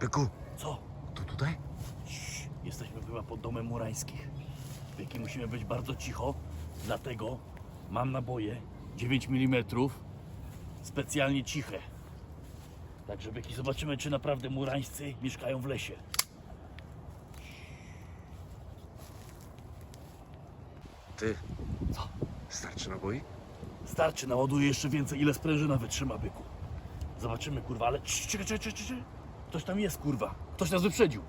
Byku, Co? to tutaj? Cii, Jesteśmy chyba pod domem Murańskich. Wieki musimy być bardzo cicho, dlatego mam naboje 9 mm specjalnie ciche. Także Byki zobaczymy, czy naprawdę murańscy mieszkają w lesie. Ty, Co? starczy naboi? Starczy, naładuję jeszcze więcej, ile sprężyna wytrzyma byku. Zobaczymy, kurwa, ale cii, czekaj, czekaj, czekaj, czekaj. Ktoś tam jest, kurwa. Ktoś nas wyprzedził.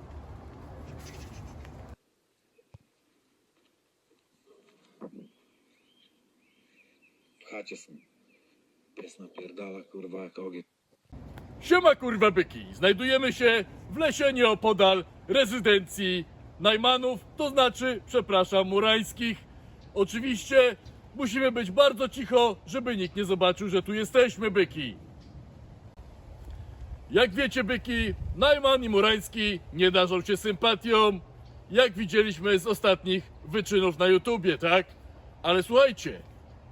Chacie są. Pies napierdala, kurwa, jak ogień. Siema kurwa byki! Znajdujemy się w lesie nieopodal rezydencji Najmanów, to znaczy, przepraszam, Murańskich. Oczywiście musimy być bardzo cicho, żeby nikt nie zobaczył, że tu jesteśmy byki. Jak wiecie byki, Najman i Murański nie darzą się sympatią, jak widzieliśmy z ostatnich wyczynów na YouTubie, tak? Ale słuchajcie,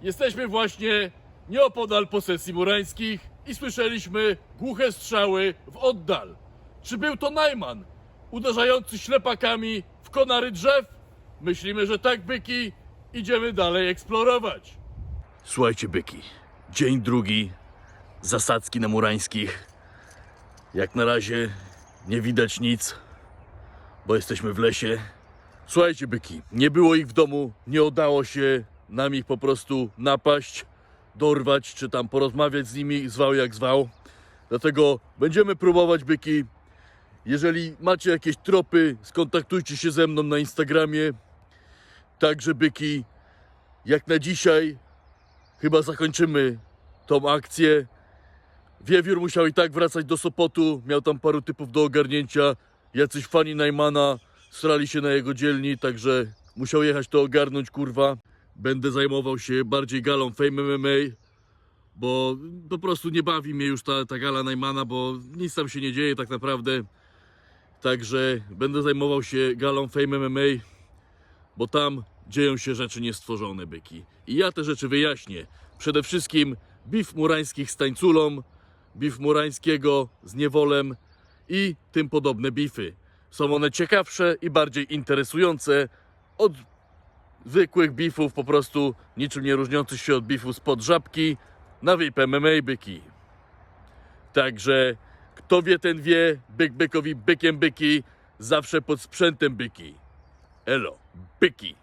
jesteśmy właśnie nieopodal posesji murańskich i słyszeliśmy głuche strzały w oddal. Czy był to Najman uderzający ślepakami w konary drzew? Myślimy, że tak, byki. Idziemy dalej eksplorować. Słuchajcie, byki. Dzień drugi. Zasadzki na Murańskich. Jak na razie nie widać nic, bo jesteśmy w lesie. Słuchajcie, byki, nie było ich w domu, nie udało się nam ich po prostu napaść, dorwać, czy tam porozmawiać z nimi, zwał jak zwał. Dlatego będziemy próbować, byki. Jeżeli macie jakieś tropy, skontaktujcie się ze mną na Instagramie. Także, byki, jak na dzisiaj chyba zakończymy tą akcję. Wiewiór musiał i tak wracać do Sopotu, miał tam paru typów do ogarnięcia. Jacyś fani Najmana strali się na jego dzielni, także musiał jechać to ogarnąć, kurwa. Będę zajmował się bardziej galą Fame MMA, bo po prostu nie bawi mnie już ta, ta gala Najmana, bo nic tam się nie dzieje tak naprawdę. Także będę zajmował się galą Fame MMA, bo tam dzieją się rzeczy niestworzone, byki. I ja te rzeczy wyjaśnię. Przede wszystkim bif murańskich z tańculą, bif murańskiego z niewolem i tym podobne bify. Są one ciekawsze i bardziej interesujące od zwykłych bifów, po prostu niczym nie różniących się od bifów spod żabki na VIP MMA byki. Także kto wie, ten wie, byk bykowi bykiem byki, zawsze pod sprzętem byki. Elo, byki.